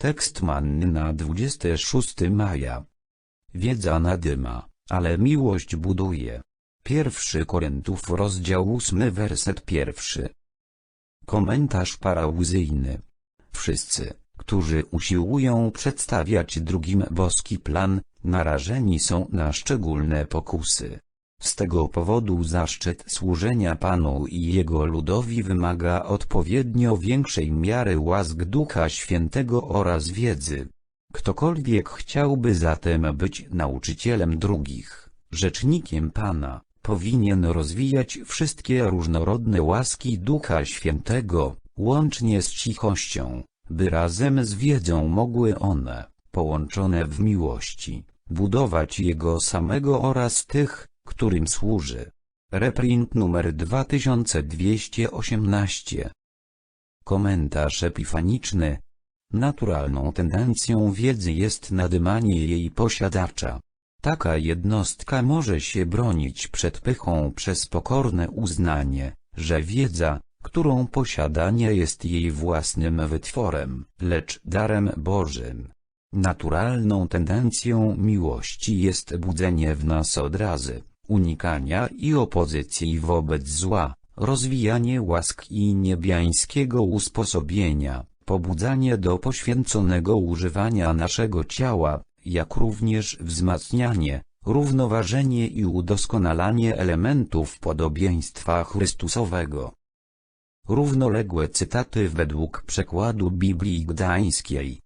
Tekst manny na 26 maja. Wiedza nadyma, ale miłość buduje. Pierwszy Koryntów rozdział 8 werset pierwszy. Komentarz parauzyjny. Wszyscy, którzy usiłują przedstawiać drugim boski plan, narażeni są na szczególne pokusy. Z tego powodu zaszczyt służenia Panu i Jego ludowi wymaga odpowiednio większej miary łask Ducha Świętego oraz wiedzy. Ktokolwiek chciałby zatem być nauczycielem drugich, rzecznikiem Pana, powinien rozwijać wszystkie różnorodne łaski Ducha Świętego, łącznie z cichością, by razem z wiedzą mogły one, połączone w miłości, budować Jego samego oraz tych, którym służy. Reprint numer 2218 Komentarz epifaniczny Naturalną tendencją wiedzy jest nadymanie jej posiadacza. Taka jednostka może się bronić przed pychą przez pokorne uznanie, że wiedza, którą posiada nie jest jej własnym wytworem, lecz darem Bożym. Naturalną tendencją miłości jest budzenie w nas odrazy, unikania i opozycji wobec zła, rozwijanie łask i niebiańskiego usposobienia, pobudzanie do poświęconego używania naszego ciała, jak również wzmacnianie, równoważenie i udoskonalanie elementów podobieństwa Chrystusowego. Równoległe cytaty według przekładu Biblii Gdańskiej.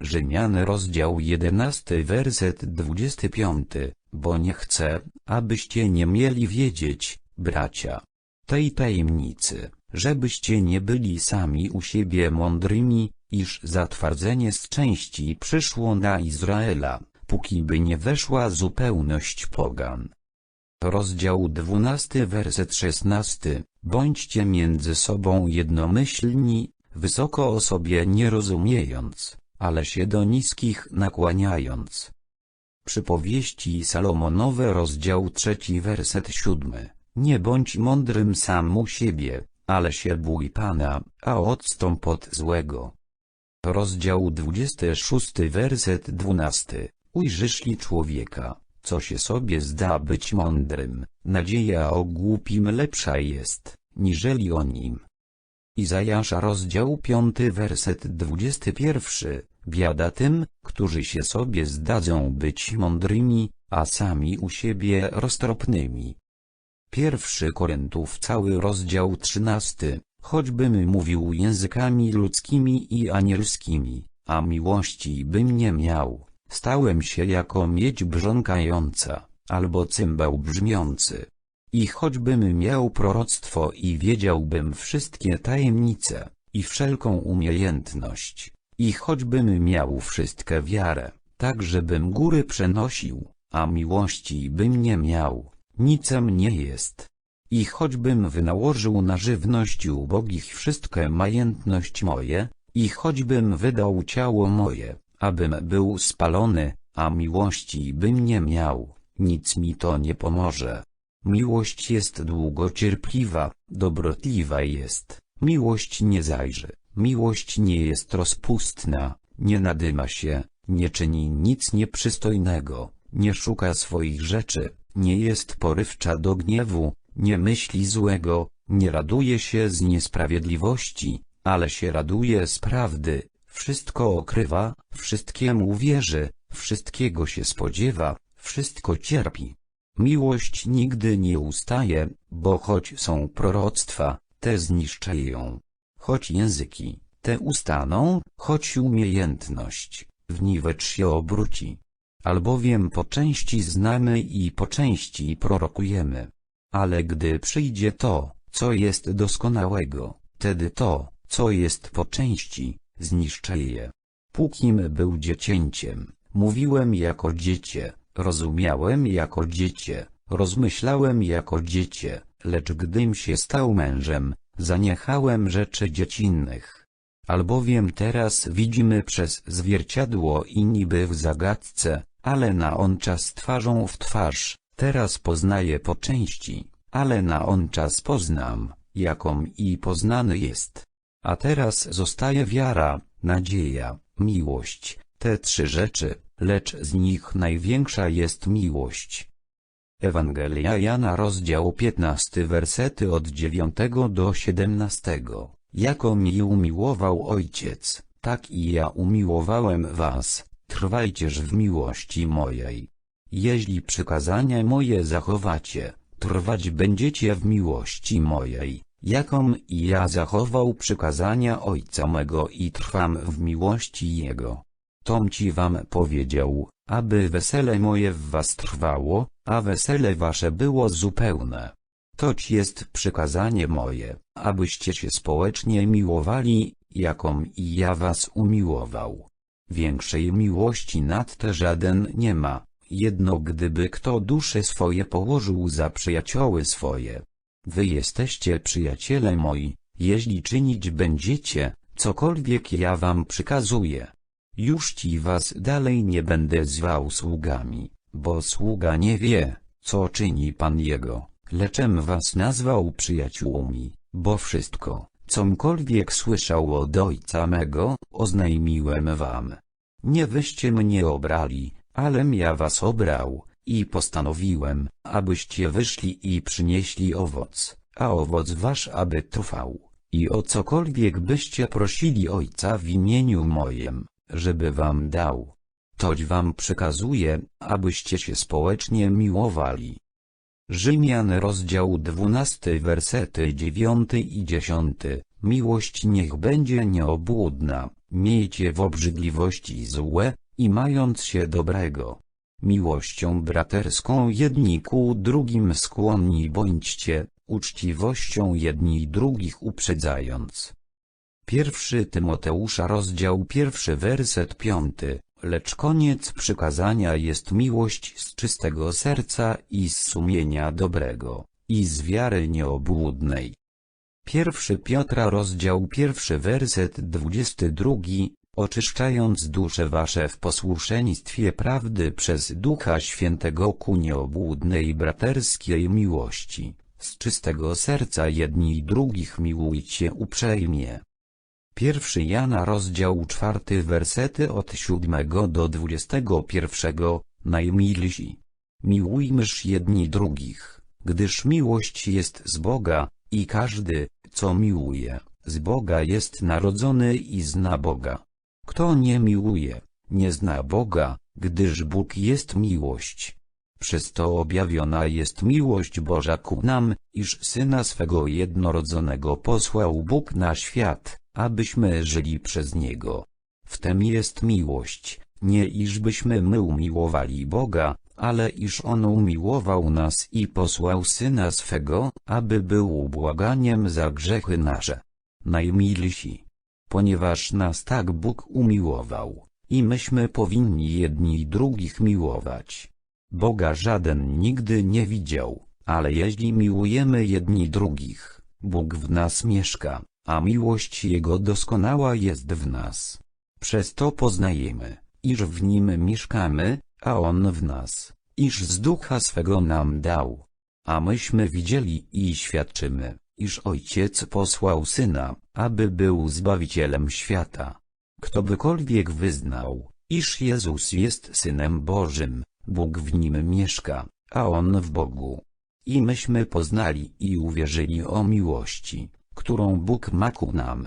Rzymian rozdział 11 werset 25, bo nie chcę, abyście nie mieli wiedzieć, bracia, tej tajemnicy, żebyście nie byli sami u siebie mądrymi, iż zatwardzenie z części przyszło na Izraela, póki by nie weszła zupełność pogan. Rozdział 12 werset 16 Bądźcie między sobą jednomyślni, wysoko o sobie nie rozumiejąc, ale się do niskich nakłaniając. Przypowieści Salomonowe rozdział 3 werset 7 Nie bądź mądrym sam u siebie, ale się bój Pana, a odstąp od złego. Rozdział 26 werset 12 Ujrzysz li człowieka, co się sobie zda być mądrym, nadzieja o głupim lepsza jest, niżeli o nim. Izajasza rozdział 5 werset 21 Biada tym, którzy się sobie zdadzą być mądrymi, a sami u siebie roztropnymi. Pierwszy Koryntów cały rozdział 13 Choćbym mówił językami ludzkimi i anielskimi, a miłości bym nie miał, stałem się jako miedź brząkająca, albo cymbał brzmiący. I choćbym miał proroctwo i wiedziałbym wszystkie tajemnice, i wszelką umiejętność, i choćbym miał wszystkę wiarę, tak żebym góry przenosił, a miłości bym nie miał, nicem nie jest. I choćbym wynałożył na żywność ubogich wszystkę majętność moje, i choćbym wydał ciało moje, abym był spalony, a miłości bym nie miał, nic mi to nie pomoże. Miłość jest długocierpliwa, dobrotliwa jest, miłość nie zajrzy, miłość nie jest rozpustna, nie nadyma się, nie czyni nic nieprzystojnego, nie szuka swoich rzeczy, nie jest porywcza do gniewu, nie myśli złego, nie raduje się z niesprawiedliwości, ale się raduje z prawdy, wszystko okrywa, wszystkiemu wierzy, wszystkiego się spodziewa, wszystko cierpi. Miłość nigdy nie ustaje, bo choć są proroctwa, te zniszczeją. Choć języki, te ustaną, choć umiejętność, w niwecz się obróci. Albowiem po części znamy i po części prorokujemy. Ale gdy przyjdzie to, co jest doskonałego, wtedy to, co jest po części, zniszczeje. Pókim był dziecięciem, mówiłem jako dziecię, rozumiałem jako dziecię, rozmyślałem jako dziecię, lecz gdym się stał mężem, zaniechałem rzeczy dziecinnych. Albowiem teraz widzimy przez zwierciadło i niby w zagadce, ale na on czas twarzą w twarz, teraz poznaję po części, ale na on czas poznam, jaką i poznany jest. A teraz zostaje wiara, nadzieja, miłość, te trzy rzeczy, lecz z nich największa jest miłość. Ewangelia Jana rozdział 15 wersety od 9 do 17. Jako mi umiłował Ojciec, tak i ja umiłowałem was, trwajcież w miłości mojej. Jeśli przykazania moje zachowacie, trwać będziecie w miłości mojej, jaką i ja zachował przykazania Ojca mego i trwam w miłości Jego. Tom ci wam powiedział, aby wesele moje w was trwało, a wesele wasze było zupełne. Toć jest przykazanie moje, abyście się społecznie miłowali, jaką i ja was umiłował. Większej miłości nad te żaden nie ma, jedno gdyby kto dusze swoje położył za przyjacioły swoje. Wy jesteście przyjaciele moi, jeśli czynić będziecie, cokolwiek ja wam przykazuję. Już ci was dalej nie będę zwał sługami, bo sługa nie wie, co czyni pan jego, leczem was nazwał przyjaciółmi, bo wszystko, comkolwiek słyszał od ojca mego, oznajmiłem wam. Nie wyście mnie obrali, alem ja was obrał, i postanowiłem, abyście wyszli i przynieśli owoc, a owoc wasz aby trwał, i o cokolwiek byście prosili ojca w imieniu mojem, żeby wam dał. Toć wam przekazuję, abyście się społecznie miłowali. Rzymian rozdział 12 wersety 9 i 10 Miłość niech będzie nieobłudna, miejcie w obrzydliwości złe, i mając się dobrego. Miłością braterską jedni ku drugim skłonni bądźcie, uczciwością jedni drugich uprzedzając. Pierwszy Tymoteusza rozdział pierwszy werset piąty, lecz koniec przykazania jest miłość z czystego serca i z sumienia dobrego, i z wiary nieobłudnej. Pierwszy Piotra rozdział pierwszy werset dwudziesty drugi, oczyszczając dusze wasze w posłuszeństwie prawdy przez Ducha Świętego ku nieobłudnej braterskiej miłości, z czystego serca jedni drugich miłujcie uprzejmie. Pierwszy Jana rozdział czwarty wersety od siódmego do dwudziestego pierwszego, najmilsi. Miłujmyż jedni drugich, gdyż miłość jest z Boga, i każdy, co miłuje, z Boga jest narodzony i zna Boga. Kto nie miłuje, nie zna Boga, gdyż Bóg jest miłość. Przez to objawiona jest miłość Boża ku nam, iż Syna swego jednorodzonego posłał Bóg na świat, abyśmy żyli przez Niego. W tem jest miłość, nie iżbyśmy my umiłowali Boga, ale iż On umiłował nas i posłał Syna swego, aby był błaganiem za grzechy nasze. Najmilsi. Ponieważ nas tak Bóg umiłował, i myśmy powinni jedni drugich miłować. Boga żaden nigdy nie widział, ale jeśli miłujemy jedni drugich, Bóg w nas mieszka, a miłość Jego doskonała jest w nas. Przez to poznajemy, iż w Nim mieszkamy, a On w nas, iż z ducha swego nam dał. A myśmy widzieli i świadczymy, iż Ojciec posłał Syna, aby był Zbawicielem świata. Kto bykolwiek wyznał, iż Jezus jest Synem Bożym, Bóg w nim mieszka, a On w Bogu. I myśmy poznali i uwierzyli o miłości, którą Bóg ma ku nam.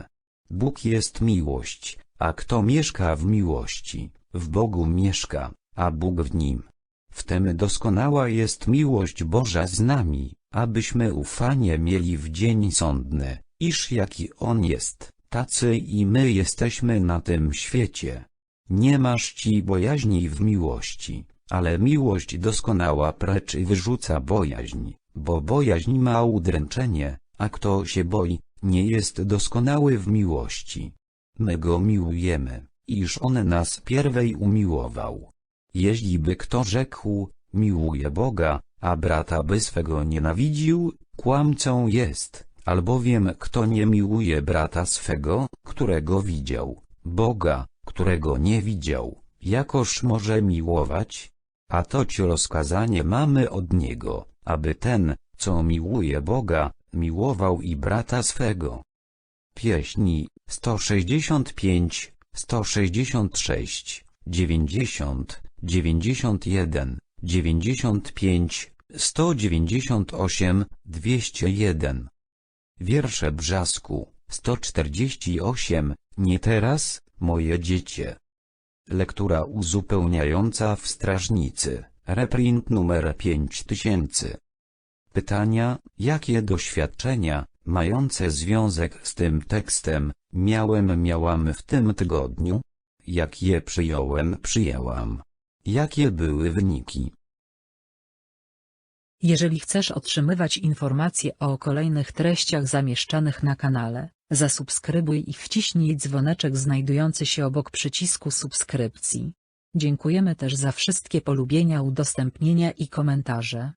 Bóg jest miłość, a kto mieszka w miłości, w Bogu mieszka, a Bóg w nim. W tym doskonała jest miłość Boża z nami, abyśmy ufanie mieli w dzień sądny, iż jaki On jest, tacy i my jesteśmy na tym świecie. Nie masz ci bojaźni w miłości, ale miłość doskonała precz wyrzuca bojaźń, bo bojaźń ma udręczenie, a kto się boi, nie jest doskonały w miłości. My go miłujemy, iż on nas pierwej umiłował. Jeśli by kto rzekł, miłuje Boga, a brata by swego nienawidził, kłamcą jest, albowiem kto nie miłuje brata swego, którego widział, Boga, którego nie widział, jakoż może miłować? A toć rozkazanie mamy od Niego, aby ten, co miłuje Boga, miłował i brata swego. Pieśni 165 166, 90, 91, 95, 198, 201. Wiersze Brzasku, 148, nie teraz, moje dziecię. Lektura uzupełniająca w Strażnicy, reprint numer 5000. Pytania, jakie doświadczenia, mające związek z tym tekstem, miałem miałam w tym tygodniu? Jak je przyjąłem przyjęłam? Jakie były wyniki? Jeżeli chcesz otrzymywać informacje o kolejnych treściach zamieszczanych na kanale, zasubskrybuj i wciśnij dzwoneczek znajdujący się obok przycisku subskrypcji. Dziękujemy też za wszystkie polubienia, udostępnienia i komentarze.